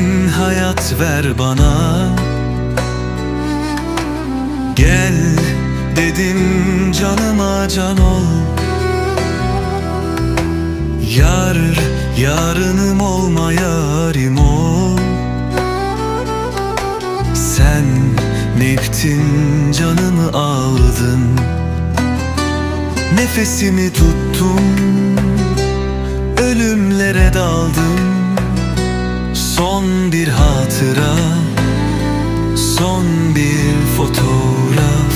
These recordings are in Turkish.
dedin hayat ver bana. Gel dedim canıma can ol. Yar yarınım olma yarim ol. Sen neptin canımı aldın. Nefesimi tuttum Ölümlere daldım Son bir hatıra Son bir fotoğraf.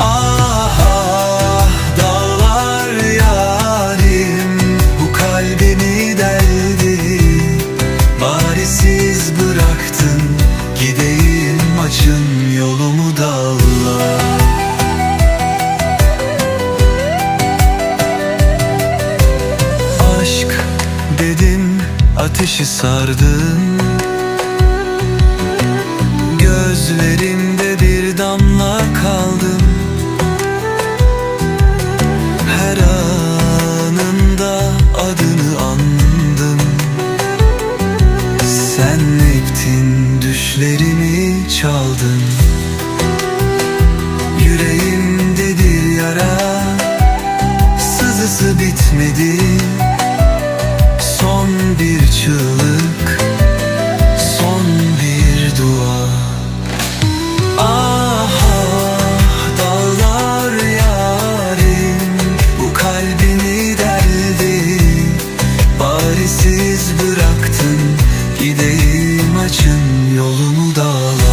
Ah ah dağlar yarim Bu kalbimi deldi? Bari siz bıraktın Gideyim açın yolumu dağlar ateşi sardın. Gözlerimde bir damla kaldım Her anında adını andım Sen neptin düşlerimi çaldın. Yüreğimde bir yara Sızısı bitmedi bir çığlık Son bir dua. Ah ah dağlar yarim Bu kalbini deldi. Bari siz bıraktın Gideyim açın yolumu dağlar